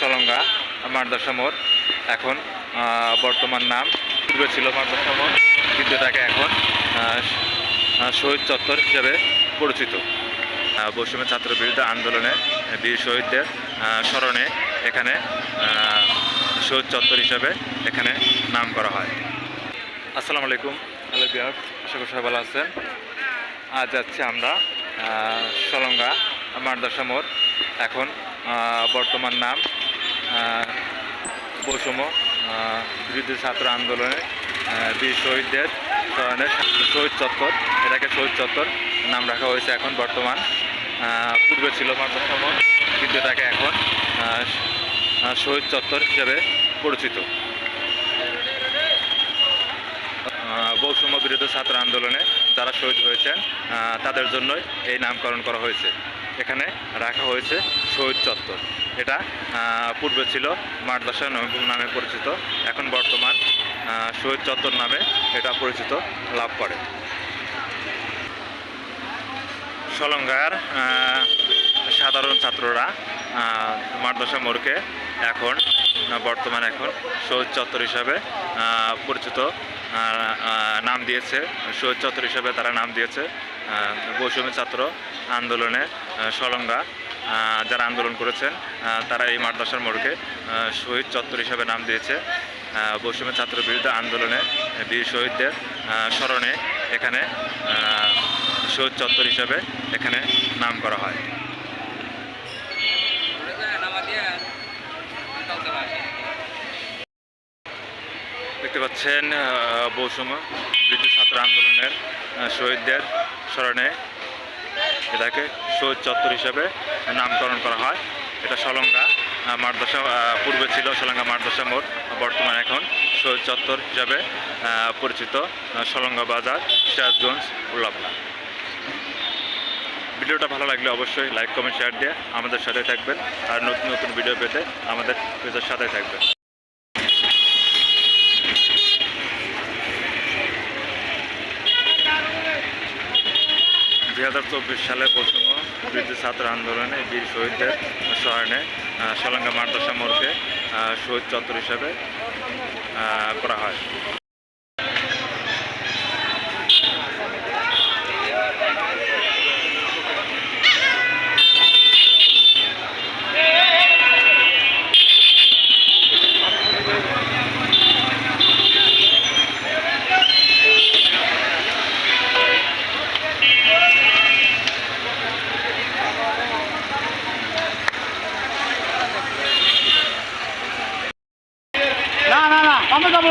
সলঙ্গা, মাদ্রাসা মোড়। এখন বর্তমান নাম পূর্বে ছিল মাদ্রাসা মোড়, কিন্তু এটাকে এখন শহীদ চত্বর হিসেবে পরিচিত। বৈষম্য ছাত্র বিরুদ্ধে আন্দোলনে বীর শহীদদের স্মরণে এখানে শহীদ চত্বর হিসেবে এখানে নাম করা হয়। আসসালামু আলাইকুম, হ্যালো বিহার আশা করি সবাই ভালো আছেন। আজ যাচ্ছি আমরা সলঙ্গা, মাদ্রাসা মোড়। এখন বর্তমান নাম বৈষম্য বিরুদ্ধে ছাত্র আন্দোলনে বীর শহীদদের স্মরণে শহীদ চত্বর, এটাকে শহীদ চত্বর নাম রাখা হয়েছে এখন বর্তমান। পূর্বে ছিল মাদ্রাসা কিন্তু এটাকে এখন শহীদ চত্বর হিসেবে পরিচিত। বৈষম্য বিরোধী ছাত্র আন্দোলনে যারা শহীদ হয়েছেন তাদের জন্যই এই নামকরণ করা হয়েছে। এখানে রাখা হয়েছে শহীদ চত্বর। এটা পূর্বে ছিল মাদ্রাসা নবীন নামে পরিচিত। এখন বর্তমান শহীদ চত্বর নামে এটা পরিচিত, লাভ করে। সলঙ্গার সাধারণ ছাত্ররা মাদ্রাসা মোড়কে এখন, বর্তমান এখন শহীদ চত্বর হিসাবে পরিচিত নাম দিয়েছে। শহীদ চত্বর হিসাবে তারা নাম দিয়েছে। বৈষম্য ছাত্র আন্দোলনে সলঙ্গা যারা আন্দোলন করেছেন তারা এই মাদ্রাসার মোড়কে শহীদ চত্বর হিসাবে নাম দিয়েছে। বৈষম্য ছাত্র বিরুদ্ধে আন্দোলনে বীর শহীদদের স্মরণে এখানে শহীদ চত্বর হিসাবে এখানে নাম করা হয়। দেখতে পাচ্ছেন বৈষম্য বৃদ্ধ ছাত্র আন্দোলনের শহীদদের স্মরণে এটাকে শহীদ চত্বর হিসাবে নামকরণ করা হয়। এটা সলঙ্গা মাদ্রাসা পূর্বে ছিল সলঙ্গা মাদ্রাসা মোড়, বর্তমানে এখন শহীদ চত্বর হিসাবে পরিচিত সলঙ্গা বাজার, সিরাজগঞ্জ উল্লাপনা ভিডিওটা ভালো লাগলে অবশ্যই লাইক, কমেন্ট, শেয়ার দিয়ে আমাদের সাথে থাকবেন। আর নতুন নতুন ভিডিও পেতে আমাদের সাথে থাকবেন। সালে প্রসঙ্গ বৃদ্ধি ছাত্র আন্দোলনে বীর শহীদদের স্মরণে সলঙ্গা মাদ্রাসা মোড়কে শহীদ চত্বর হিসাবে করা হয়। আমরা যাব।